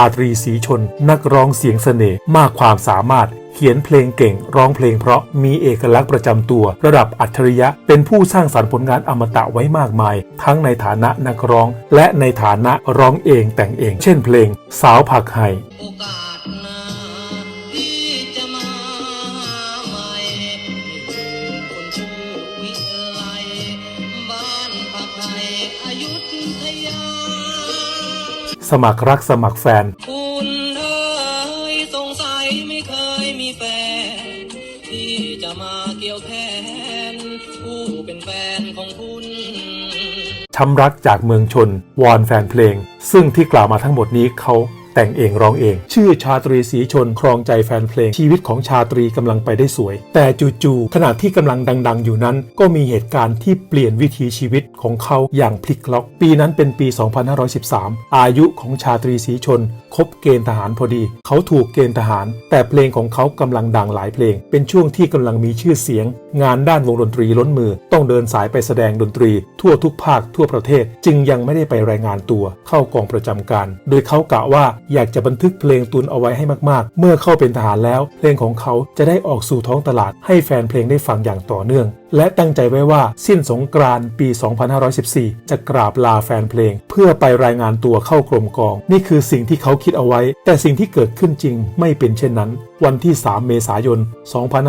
าตรีศรีชน นักร้องเสียงเสน่ห์มากความสามารถ เขียนเพลงเก่ง ร้องเพลงเพราะมีเอกลักษณ์ประจำตัว ระดับอัจฉริยะ เป็นผู้สร้างสรรค์ผลงานอมตะไว้มากมาย ทั้งในฐานะนักร้อง และในฐานะร้องเองแต่งเอง เช่นเพลง สาวผักไห่ สมัครรักสมัครแฟน คุณเอ้ยสงสัยไม่เคยมีแฟน ที่จะมาเกี่ยวแทนผู้เป็นแฟนของคุณ ช้ำรักจากเมืองชน วอนแฟนเพลง ซึ่งที่กล่าวมาทั้งหมดนี้เขา แต่งเองร้องเอง ชื่อชาตรีสีชนครองใจแฟนเพลงชีวิตของชาตรีกำลังไปได้สวย แต่จู่ๆขณะที่กำลังดัง ๆ อยู่นั้น ก็มีเหตุการณ์ที่เปลี่ยนวิถีชีวิตของเขาอย่างพลิกล็อก ปีนั้นเป็นปี 2513 อายุของชาตรีสีชน ครบเกณฑ์ทหารพอดี เขาถูกเกณฑ์ทหาร แต่เพลงของเขากำลังดังหลายเพลง เป็นช่วงที่กำลังมีชื่อเสียง งานด้านวงดนตรีล้นมือ ต้องเดินสายไปแสดงดนตรี ทั่วทุกภาคทั่วประเทศ จึงยังไม่ได้ไปรายงานตัวเข้ากองประจำการ โดยเขากะว่า อยากจะบันทึกเพลงตุนเอาไว้ให้มากๆ เมื่อเข้าเป็นทหารแล้ว เพลงของเขาจะได้ออกสู่ท้องตลาดให้แฟนเพลงได้ฟังอย่างต่อเนื่อง และตั้งใจไว้ว่าสิ้นสงกรานต์ปี 2514 จะกราบลาแฟนเพลง เพื่อไปรายงานตัวเข้ากรมกอง นี่คือสิ่งที่เขาคิดเอาไว้ แต่สิ่งที่เกิดขึ้นจริงไม่เป็นเช่นนั้น วันที่ 3 เมษายน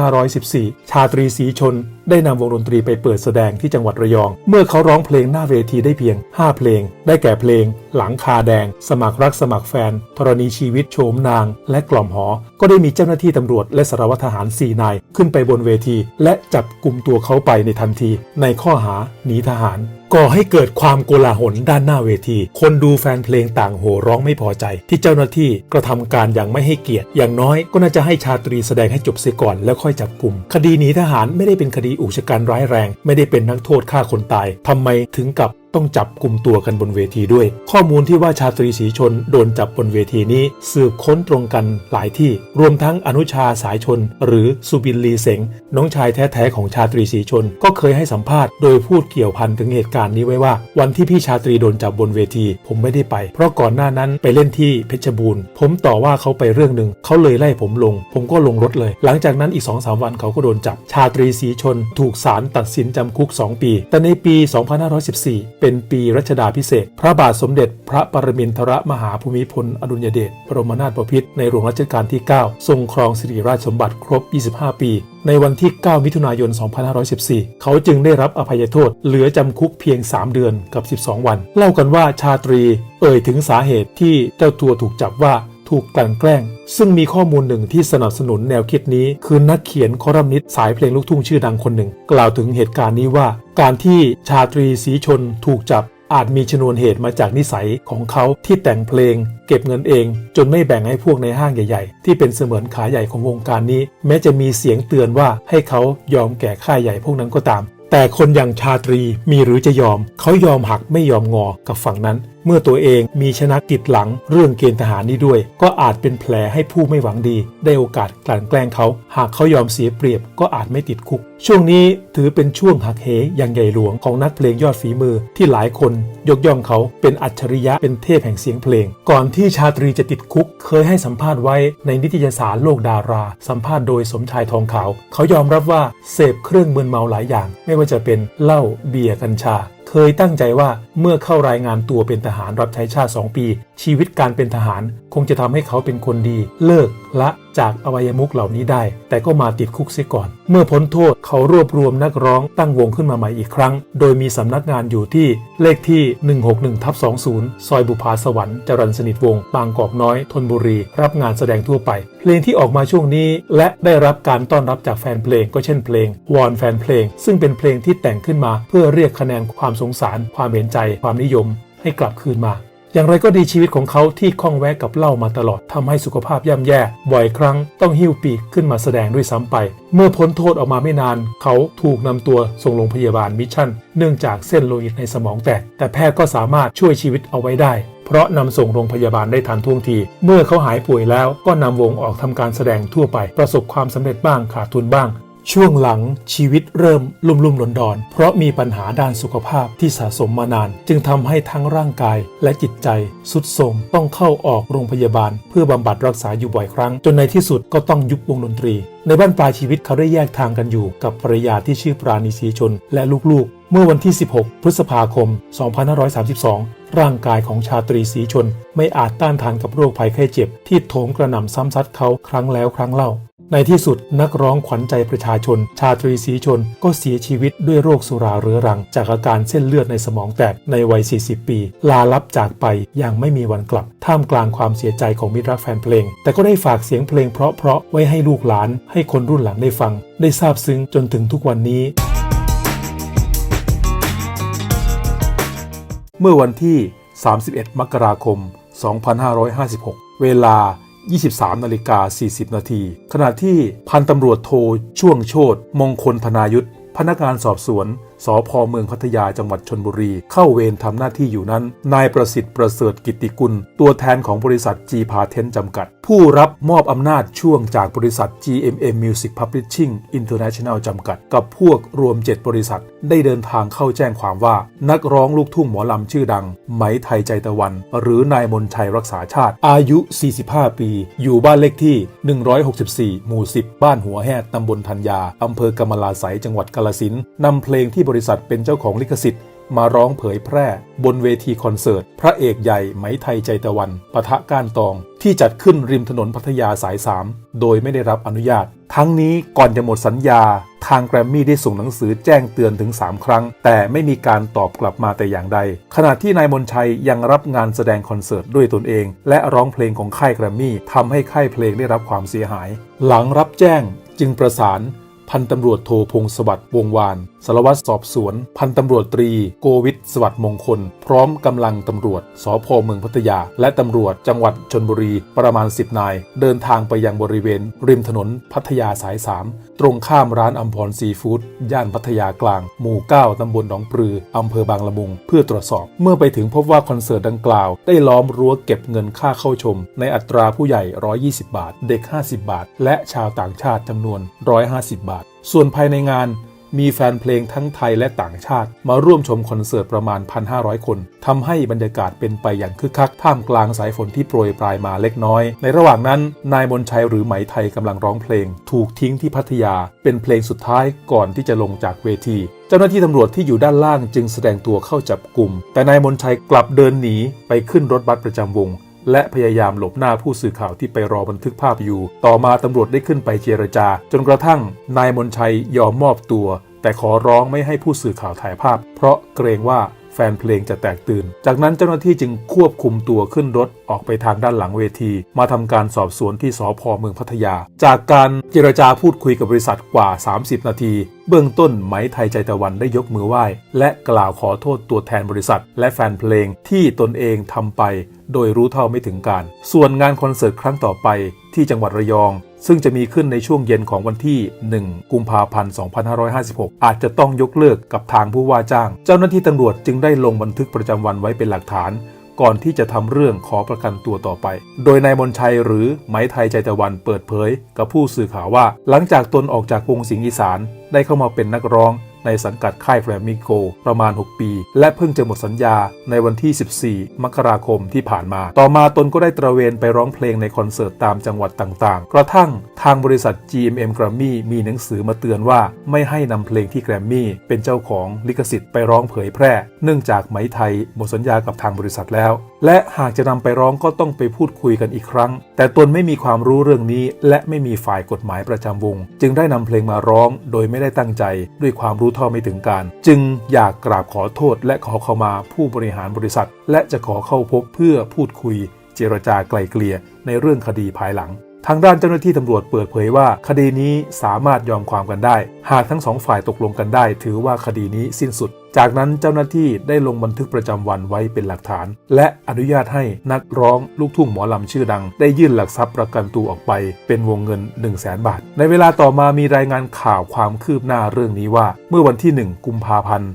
2514 ชาตรีศรีชน ได้นำวงดนตรีไปเปิดแสดงที่จังหวัดระยอง เมื่อเขาร้องเพลงหน้าเวทีได้เพียง 5 เพลง ได้แก่เพลง หลังคาแดง สมัครรักสมัครแฟนธรณีชีวิตโฉมนาง และกล่อมหอ ก็ได้มีเจ้าหน้าที่ตำรวจและสารวัตรทหาร4นายขึ้นไปบนเวที และจับกลุ่มตัวเขาขาไปในทันทีในข้อหาหนีทหาร ก่อให้เกิดความโกลาหลด้านหน้าเวที คนดูแฟนเพลงต่างโห่ร้องไม่พอใจ ที่เจ้าหน้าที่กระทำการอย่างไม่ให้เกียรติ อย่างน้อยก็น่าจะให้ชาตรีแสดงให้จบเสียก่อนแล้วค่อยจับกลุ่ม คดีหนีทหารไม่ได้เป็นคดีอุกชะกันร้ายแรง ไม่ได้เป็นนักโทษฆ่าคนตายทำไมถึงกับต้องจับกลุ่มตัวกันบนเวทีด้วย ข้อมูลที่ว่าชาตรีศรีชนโดนจับบนเวทีนี้สืบค้นตรงกันหลายที่ รวมทั้งอนุชาสายชน หรือสุบินลีเสงน้องชายแท้ๆของชาตรีศรีชน ก็เคยให้สัมภาษณ์โดยพูดเกี่ยวพันถึงเหตุการณ์นี้ไว้ว่า วันที่พี่ชาตรีโดนจับบนเวที ผมไม่ได้ไป เพราะก่อนหน้านั้นไปเล่นที่เพชรบูรณ์ ผมต่อว่าเขาไปเรื่องหนึ่งเขาเลยไล่ผมลง ผมก็ลงรถเลย หลังจากนั้นอีก2อสวันเขาก็โดนจับ ชาตรีศรีชน ถูกศาลตัดสินจำคุก 2 ปี แต่ในปี 2514 เป็นปีรัชดาพิเศษ พระบาทสมเด็จพระปรมินทรมหาภูมิพลอดุลยเดชบรมนาถบพิตรในหลวงรัชกาลที่ 9 ทรงครองสิริราชสมบัติครบ 25 ปี ในวันที่ 9 มิถุนายน 2514 เขาจึงได้รับอภัยโทษ เหลือจำคุกเพียง 3 เดือนกับ 12 วัน เล่ากันว่าชาตรีเอ่ยถึงสาเหตุที่เจ้าตัวถูกจับว่าถูกกลั่นแกล้ง ซึ่งมีข้อมูลหนึ่งที่สนับสนุนแนวคิดนี้ คือนักเขียนคอลัมนิสต์สายเพลงลูกทุ่งชื่อดังคนหนึ่ง กล่าวถึงเหตุการณ์นี้ว่า การที่ชาตรีศรีชนถูกจับ อาจมีชนวนเหตุมาจากนิสัยของเขาที่แต่งเพลง เก็บเงินเอง จนไม่แบ่งให้พวกในห้างใหญ่ๆ ที่เป็นเสมือนขาใหญ่ของวงการนี้ แม้จะมีเสียงเตือนว่าให้เขายอมแก่ค่ายใหญ่พวกนั้นก็ตาม แต่คนอย่างชาตรีมีหรือจะยอม เขายอมหักไม่ยอมงอกับฝั่งนั้น เมื่อตัวเองมีชนะติดหลังเรื่องเกณฑ์ทหารนี้ด้วย ก็อาจเป็นแผลให้ผู้ไม่หวังดี ได้โอกาสกลั่นแกล้งเขา หากเขายอมเสียเปรียบก็อาจไม่ติดคุก ช่วงนี้ถือเป็นช่วงหักเหอย่างใหญ่หลวงของนักเพลงยอดฝีมือที่หลายคนยกย่องเขาเป็นอัจฉริยะเป็นเทพแห่งเสียงเพลง ก่อนที่ชาตรีจะติดคุก เคยให้สัมภาษณ์ไว้ในนิตยสารโลกดารา สัมภาษณ์โดยสมชายทองขาว เขายอมรับว่าเสพเครื่องมึนเมาหลายอย่าง ไม่ว่าจะเป็นเหล้าเบียร์กัญชา เคยตั้งใจว่าเมื่อเข้ารายงานตัวเป็นทหารรับใช้ชาติ 2 ปี ชีวิตการเป็นทหารคงจะทำให้เขาเป็นคนดี เลิกละ จากอวัยมุขเหล่านี้ได้ แต่ก็มาติดคุกเสียก่อน เมื่อพ้นโทษเขารวบรวมนักร้องตั้งวงขึ้นมาใหม่อีกครั้ง โดยมีสำนักงานอยู่ที่เลขที่ 161ทับ20 ซอยบุพาสวรรค์จรัญสนิทวงศ์บางกอกน้อยธนบุรี รับงานแสดงทั่วไป เพลงที่ออกมาช่วงนี้ และได้รับการต้อนรับจากแฟนเพลงก็เช่นเพลงวอนแฟนเพลง ซึ่งเป็นเพลงที่แต่งขึ้นมา เพื่อเรียกคะแนนความสงสาร ความเห็นใจ ความนิยม ให้กลับคืนมา อย่างไรก็ดีชีวิตของเขาที่คล่องแวะกับเหล้ามาตลอดทำให้สุขภาพย่ำแย่ บ่อยครั้งต้องหิ้วปีกขึ้นมาแสดงด้วยซ้ำไป เมื่อพ้นโทษออกมาไม่นาน เขาถูกนำตัวส่งโรงพยาบาลมิชชั่น เนื่องจากเส้นโลหิตในสมองแตก แต่แพทย์ก็สามารถช่วยชีวิตเอาไว้ได้ เพราะนำส่งโรงพยาบาลได้ทันท่วงที เมื่อเขาหายป่วยแล้วก็นำวงออกทำการแสดงทั่วไป ประสบความสำเร็จบ้างขาดทุนบ้าง ช่วงหลังชีวิตเริ่มลุ่มลุ่มดอนดอน เพราะมีปัญหาด้านสุขภาพที่สะสมมานาน จึงทำให้ทั้งร่างกายและจิตใจสุดโทรมต้องเข้าออกโรงพยาบาล เพื่อบำบัดรักษาอยู่บ่อยครั้ง จนในที่สุดก็ต้องยุบวงดนตรี ในบ้านปลายชีวิตเขาได้แยกทางกันอยู่ กับภรรยาที่ชื่อปราณีศรีชน และลูกๆ เมื่อวันที่ 16 พฤษภาคม 2532ร่างกายของชาตรีศรีชน ไม่อาจต้านทานกับโรคภัยไข้เจ็บ ที่โถมกระหน่ำซ้ำซัดเขาครั้งแล้วครั้งเล่า ในที่สุดนักร้องขวัญใจประชาชน ชาตรีศรีชนก็เสียชีวิตด้วยโรคสุราเรื้อรัง จากอาการเส้นเลือดในสมองแตกในวัย 40 ปี ลาลับจากไปอย่างไม่มีวันกลับ ท่ามกลางความเสียใจของมิตรรักแฟนเพลง แต่ก็ได้ฝากเสียงเพลงเพราะๆไว้ให้ลูกหลาน ให้คนรุ่นหลังได้ฟัง ได้ทราบซึ้งจนถึงทุกวันนี้เมื่อวันที่ 31 มกราคม 2556 เวลา 23นาฬิกา40 นาที ขณะที่พันตำรวจโทช่วงโชตมงคลพนายุทธพนักงานสอบสวน สพเมืองพัทยาจังหวัดชนบุรี เข้าเวรทำหน้าที่อยู่นั้น นายประสิทธิ์ประเสริฐกิติกุล ตัวแทนของบริษัท G p a t e n t จำกัด ผู้รับมอบอำนาจช่วงจากบริษัท GMM Music Publishing International จำกัด กับพวกรวม 7 บริษัท ได้เดินทางเข้าแจ้งความว่า นักร้องลูกทุ่งหมอลำชื่อดัง ไหมไทยใจตะวัน หรือนายมนชัยรักษาชาติ อายุ 45 ปี อยู่บ้านเลขที่ 164 หมู่ 10 บ้านหัวแหดตำบลธัญญาอำเภอกำมะลาไสยจังหวัดกาลสินนำเพลงที่บริษัทเป็นเจ้าของลิขสิทธิ์ มาร้องเผยแพร่ บนเวทีคอนเสิร์ต พระเอกใหญ่ไหมไทยใจตะวันปะทะก้านตอง ที่จัดขึ้นริมถนนพัทยาสาย 3 โดยไม่ได้รับอนุญาต ทั้งนี้ก่อนจะหมดสัญญา ทางแกรมมี่ได้ส่งหนังสือแจ้งเตือนถึง 3 ครั้ง แต่ไม่มีการตอบกลับมาแต่อย่างใด ขณะที่นายมนชัยยังรับงานแสดงคอนเสิร์ตด้วยตนเอง และร้องเพลงของค่ายแกรมมี่ทำให้ค่ายเพลงได้รับความเสียหาย หลังรับแจ้งจึงประสาน พันตำรวจโทพงศวัสดิ์วงวาน สารวัตรสอบสวน พันตำรวจตรี โกวิทสวัสดิ์มงคล พร้อมกำลังตำรวจสพเมืองพัทยา และตำรวจจังหวัดชนบุรีประมาณ 10 นาย เดินทางไปยังบริเวณ ริมถนนพัทยาสาย 3 ตรงข้ามร้านอัมพรซีฟู้ดย่านพัทยากลาง หมู่ 9 ตำบลหนองปลืออำเภอบางละมุง เพื่อตรวจสอบ เมื่อไปถึงพบว่าคอนเสิร์ตดังกล่าว ได้ล้อมรั้วเก็บเงินค่าเข้าชม ในอัตราผู้ใหญ่ 120 บาท เด็ก 50 บาท และชาวต่างชาติจำนวน 150 บาท ส่วนภายในงานมีแฟนเพลงทั้งไทยและต่างชาติ มาร่วมชมคอนเสิร์ตประมาณ 1,500 คนทำให้บรรยากาศเป็นไปอย่างคึกคัก ท่ามกลางสายฝนที่โปรยปลายมาเล็กน้อย ในระหว่างนั้น นายมนชัยหรือไหมไทยกำลังร้องเพลง ถูกทิ้งที่พัทยา เป็นเพลงสุดท้ายก่อนที่จะลงจากเวที เจ้าหน้าที่ตำรวจที่อยู่ด้านล่างจึงแสดงตัวเข้าจับกลุ่ม แต่นายมนชัยกลับเดินหนีไปขึ้นรถบัสประจำวง และพยายามหลบหน้าผู้สื่อข่าวที่ไปรอบันทึกภาพอยู่ ต่อมาตำรวจได้ขึ้นไปเจรจา จนกระทั่งนายมนชัยยอมมอบตัว แต่ขอร้องไม่ให้ผู้สื่อข่าวถ่ายภาพ เพราะเกรงว่า แฟนเพลงจะแตกตื่น จากนั้นเจ้าหน้าที่จึงควบคุมตัวขึ้นรถออกไปทางด้านหลังเวที มาทำการสอบสวนที่สพเมืองพัทยา จากการเจรจาพูดคุยกับบริษัทกว่า 30 นาที เบื้องต้นไหมไทยใจตะวันได้ยกมือไหว้ และกล่าวขอโทษตัวแทนบริษัท และแฟนเพลงที่ตนเองทำไป โดยรู้เท่าไม่ถึงการ ส่วนงานคอนเสิร์ตครั้งต่อไปที่จังหวัดระยอง ซึ่งจะมีขึ้นในช่วงเย็นของวันที่ 1 กุมภาพันธ์ 2556 อาจจะต้องยกเลิกกับทางผู้ว่าจ้าง เจ้าหน้าที่ตำรวจจึงได้ลงบันทึกประจำวันไว้เป็นหลักฐาน ก่อนที่จะทำเรื่องขอประกันตัวต่อไป โดยนายมนชัยหรือไหมไทยใจตะวันเปิดเผย กับผู้สื่อข่าวว่า หลังจากตนออกจากวงสิงห์อีสานได้เข้ามาเป็นนักร้อง ในสังกัดค่ายแกรมมี่โกประมาณ 6 ปี และเพิ่งจะหมดสัญญาในวันที่ 14 มกราคมที่ผ่านมา ต่อมาตนก็ได้ตระเวนไปร้องเพลงในคอนเสิร์ตตามจังหวัดต่างๆ กระทั่งทางบริษัท GMM Grammy มีหนังสือมาเตือนว่าไม่ให้นำเพลงที่แกรมมี่เป็นเจ้าของลิขสิทธิ์ไปร้องเผยแพร่ เนื่องจากไหมไทยหมดสัญญากับทางบริษัทแล้ว และหากจะนำไปร้องก็ต้องไปพูดคุยกันอีกครั้ง แต่ตนไม่มีความรู้เรื่องนี้ และไม่มีฝ่ายกฎหมายประจำวง จึงได้นำเพลงมาร้อง โดยไม่ได้ตั้งใจด้วยความรู้เท่าไม่ถึงการ จึงอยากกราบขอโทษและขอเข้ามาผู้บริหารบริษัท และจะขอเข้าพบเพื่อพูดคุย เจรจาไกลเกลี่ยในเรื่องคดีภายหลัง ทางด้านเจ้าหน้าที่ตำรวจเปิดเผยว่า คดีนี้สามารถยอมความกันได้ หากทั้งสองฝ่ายตกลงกันได้ ถือว่าคดีนี้สิ้นสุด จากนั้นเจ้าหน้าที่ได้ลงบันทึกประจำวันไว้เป็นหลักฐาน และอนุญาตให้นักร้องลูกทุ่งหมอลำชื่อดัง ได้ยื่นหลักทรัพย์ประกันตัวออกไป เป็นวงเงิน 1 0 0 0 0แบาท ในเวลาต่อมามีรายงานข่าวความคืบหน้าเรื่องนี้ว่า เมื่อวันที่ 1 กุมภาพันธ์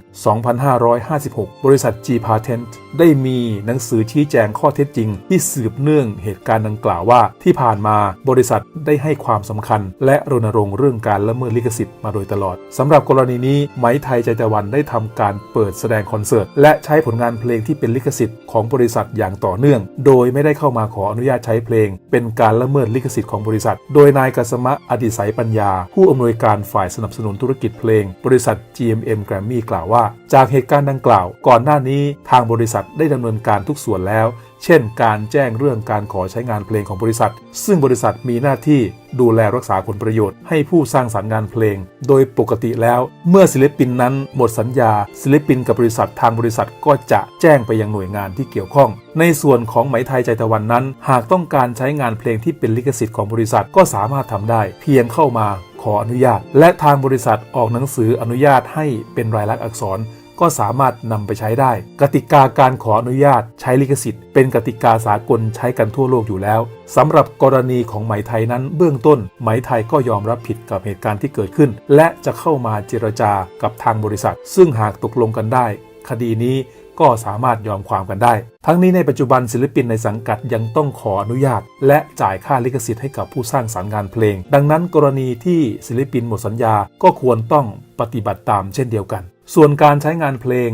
2556 บริษัท G Patent ได้มีหนังสือชี้แจงข้อเท็จจริง ที่สืบเนื่องเหตุการณ์ดังกล่าวว่า ที่ผ่านมาบริษัทได้ให้ความสำคัญ และรณรงค์เรื่องการละเมิดลิขสิทธิ์มาโดยตลอดสำหรับกรณีนี้ไหมไทยใจตะวันได้ทำการเปิดแสดงคอนเสิร์ต และใช้ผลงานเพลงที่เป็นลิขสิทธิ์ของบริษัทอย่างต่อเนื่อง โดยไม่ได้เข้ามาขออนุญาตใช้เพลง เป็นการละเมิดลิขสิทธิ์ของบริษัท โดยนายกัสมะอดิสัยปัญญา ผู้อำนวยการฝ่ายสนับสนุนธุรกิจเพลง บริษัท GMM Grammy กล่าวว่า จากเหตุการณ์ดังกล่าว ก่อนหน้านี้ทางบริษัทได้ดำเนินการทุกส่วนแล้ว เช่น การแจ้งเรื่องการขอใช้งานเพลงของบริษัท ซึ่งบริษัทมีหน้าที่ดูแลรักษาผลประโยชน์ให้ผู้สร้างสรรค์งานเพลง โดยปกติแล้วเมื่อศิลปินนั้นหมดสัญญา ศิลปินกับบริษัททางบริษัทก็จะแจ้งไปยังหน่วยงานที่เกี่ยวข้อง ในส่วนของไหมไทยใจตะวันนั้น หากต้องการใช้งานเพลงที่เป็นลิขสิทธิ์ของบริษัทก็สามารถทำได้ เพียงเข้ามาขออนุญาต และทางบริษัทออกหนังสืออนุญาตให้เป็นรายลักษณ์อักษร ก็สามารถนำไปใช้ได้ กติกาการขออนุญาตใช้ลิขสิทธิ์ เป็นกติกาสากลใช้กันทั่วโลกอยู่แล้วสำหรับกรณีของไหมไทยนั้นเบื้องต้น ไหมไทยก็ยอมรับผิดกับเหตุการณ์ที่เกิดขึ้น และจะเข้ามาเจรจากับทางบริษัท ซึ่งหากตกลงกันได้ คดีนี้ก็สามารถยอมความกันได้ ทั้งนี้ในปัจจุบันศิลปินในสังกัดยังต้องขออนุญาต และจ่ายค่าลิขสิทธิ์ให้กับผู้สร้างสรรค์งานเพลง ดังนั้นกรณีที่ศิลปินหมดสัญญาก็ควรต้องปฏิบัติตามเช่นเดียวกัน ส่วนการใช้งานเพลง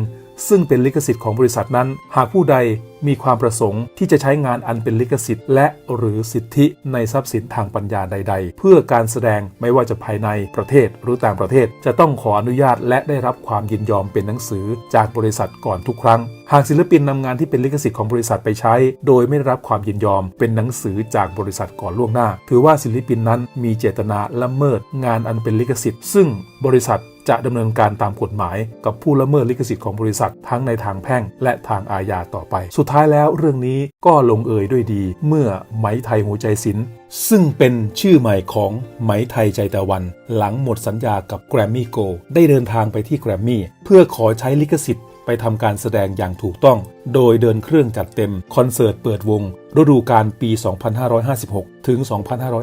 ซึ่งเป็นลิขสิทธิ์ของบริษัทนั้น หากผู้ใดมีความประสงค์ที่จะใช้งานอันเป็นลิขสิทธิ์ และหรือสิทธิในทรัพย์สินทางปัญญาใด ๆ เพื่อการแสดงไม่ว่าจะภายในประเทศหรือต่างประเทศ จะต้องขออนุญาตและได้รับความยินยอมเป็นหนังสือจากบริษัทก่อนทุกครั้ง หากศิลปินนำงานที่เป็นลิขสิทธิ์ของบริษัทไปใช้ โดยไม่ได้รับความยินยอมเป็นหนังสือจากบริษัทก่อนล่วงหน้า ถือว่าศิลปินนั้นมีเจตนาละเมิดงานอันเป็นลิขสิทธิ์ ซึ่งบริษัท จะดำเนินการตามกฎหมาย กับผู้ละเมิดลิขสิทธิ์ของบริษัททั้งในทางแพ่ง และทางอาญาต่อไป สุดท้ายแล้วเรื่องนี้ก็ลงเอยด้วยดี เมื่อไหมไทยหัวใจศิลป์ซึ่งเป็นชื่อใหม่ของไหมไทยใจตะวัน หลังหมดสัญญากับแกรมมี่โก ได้เดินทางไปที่แกรมมี่เพื่อขอใช้ลิขสิทธิ์ ไปทำการแสดงอย่างถูกต้อง โดยเดินเครื่องจัดเต็ม คอนเสิร์ตเปิดวง ฤดูกาลปี 2556 ถึง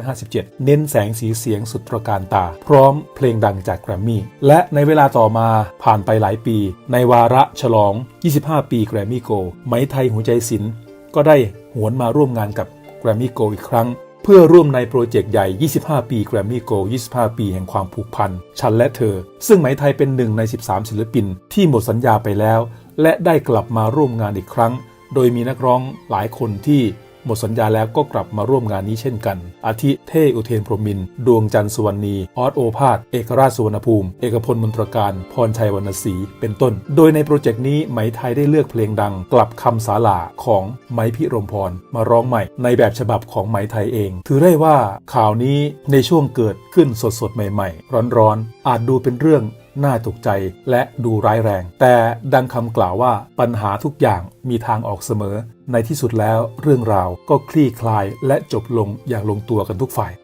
2557 เน้นแสงสีเสียงสุดตระการตา พร้อมเพลงดังจากแกรมมี่ และในเวลาต่อมาผ่านไปหลายปี ในวาระฉลอง 25 ปีแกรมมี่โก ไหมไทยหัวใจศิลป์ก็ได้หวนมาร่วมงานกับแกรมมี่โกอีกครั้ง เพื่อร่วมในโปรเจกต์ใหญ่ 25 ปีแกรมมี่โก25 ปีแห่งความผูกพัน ฉันและเธอ ซึ่งไหมไทยเป็นหนึ่งใน 13 ศิลปิน ที่หมดสัญญาไปแล้ว และได้กลับมาร่วมงานอีกครั้ง โดยมีนักร้องหลายคนที่ หมดสัญญาแล้วก็กลับมาร่วมงานนี้เช่นกัน อาทิเท่อุเทนพรหมิน ดวงจันทร์สุวรรณี ออสโอภาส เอกราชสุวรรณภูมิ เอกพลมนตรการ พรชัยวรรณศรี เป็นต้น โดยในโปรเจกต์นี้ไหมไทยได้เลือกเพลงดัง กลับคำสาลาของไมพิรมพร มาร้องใหม่ ในแบบฉบับของไหมไทยเอง ถือได้ว่าข่าวนี้ในช่วงเกิดขึ้นสดๆใหม่ ๆ ร้อนๆ อาจดูเป็นเรื่อง น่าตกใจและดูร้ายแรง แต่ดังคำกล่าวว่าปัญหาทุกอย่างมีทางออกเสมอ ในที่สุดแล้วเรื่องราวก็คลี่คลายและจบลงอย่างลงตัวกันทุกฝ่าย